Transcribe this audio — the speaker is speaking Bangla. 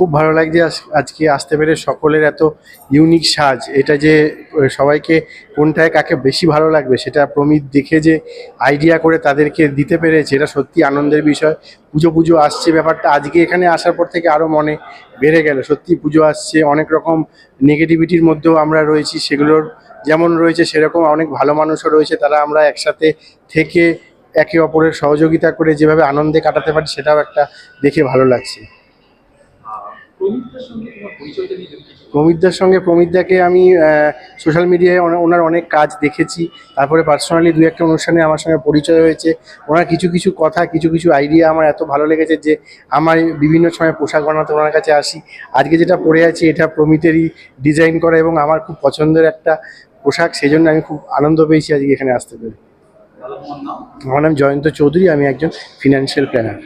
খুব ভালো লাগছে আজ- আজকে আসতে পেরে সকলের এত ইউনিক সাজ। এটা যে সবাইকে কোনটায় কাকে বেশি ভালো লাগবে সেটা প্রমিত দেখে যে আইডিয়া করে তাদেরকে দিতে পেরেছে, এটা সত্যি আনন্দের বিষয়। পুজো পুজো আসছে ব্যাপারটা। আজকে এখানে আসার পর থেকে আরও মনে বেড়ে গেল। সত্যি পুজো আসছে, অনেক রকম নেগেটিভিটির মধ্যেও আমরা রয়েছি। সেগুলোর যেমন রয়েছে সেরকম অনেক ভালো মানুষও রয়েছে। তারা আমরা একসাথে থেকে একে অপরের সহযোগিতা করে যেভাবে আনন্দে কাটাতে পারি সেটাও একটা দেখে ভালো লাগছে। প্রমিতদার সঙ্গে প্রমিতদাকে আমি সোশ্যাল মিডিয়ায় ওনার অনেক কাজ দেখেছি। তারপরে পার্সোনালি দু একটা অনুষ্ঠানে আমার সঙ্গে পরিচয় হয়েছে। ওনার কিছু কিছু কথা কিছু কিছু আইডিয়া আমার এত ভালো লেগেছে যে আমার বিভিন্ন সময় পোশাক বানাতে ওনার কাছে আসি। আজকে যেটা পরে আছি এটা প্রমিতেরই ডিজাইন করা এবং আমার খুব পছন্দের একটা পোশাক। সেই জন্য আমি খুব আনন্দ পেয়েছি আজকে এখানে আসতে পেরে। আমার নাম জয়ন্ত চৌধুরী আমি একজন ফিনান্সিয়াল প্ল্যানার